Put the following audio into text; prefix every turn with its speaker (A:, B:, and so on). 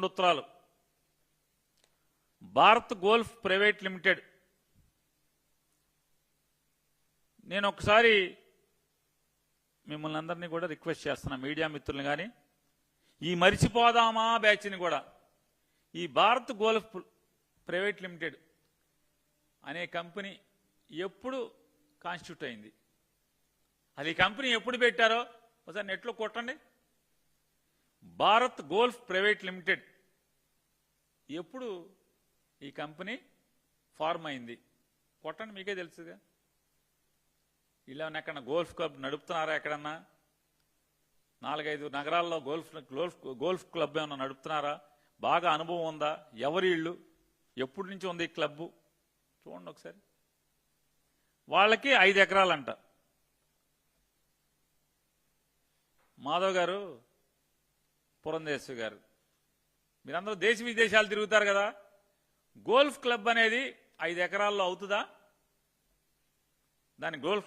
A: రెండు ఉత్తరాలు Bharat golf private limited. నేను ఒకసారి మిమ్మల్ని అందరినీ కూడా రిక్వెస్ట్ చేస్తున్నా మీడియా మిత్రులను కానీ ఈ మరిచిపోదామా బ్యాచ్ని కూడా. ఈ భారత్ గోల్ఫ్ ప్రైవేట్ లిమిటెడ్ అనే కంపెనీ ఎప్పుడు కాన్స్టిట్యూట్ అయింది? అది కంపెనీ ఎప్పుడు పెట్టారో? ఒకసారి నెట్లో కొట్టండి. Bharat golf private limited. ఎప్పుడు ఈ కంపెనీ ఫార్మ్ అయింది? కొట్టండి మీకే తెలుసుగా. ఇలా ఎక్కడ గోల్ఫ్ క్లబ్ నడుపుతున్నారా ఎక్కడన్నా? నాలుగైదు నగరాల్లో గోల్ఫ్ గోల్ఫ్ గోల్ఫ్ క్లబ్ ఏమన్నా నడుపుతున్నారా? బాగా అనుభవం ఉందా? ఎవరి ఇళ్ళు? ఎప్పటి నుంచి ఉంది ఈ క్లబ్బు? చూడండి ఒకసారి. వాళ్ళకి ఐదు ఎకరాలంట. మాధవ్ గారు పురంధేశ్వరి గారు. మీరందరూ దేశ విదేశాలు తిరుగుతారు కదా? గోల్ఫ్ క్లబ్ అనేది ఐదు ఎకరాల్లో అవుతుందా? దాని గోల్ఫ్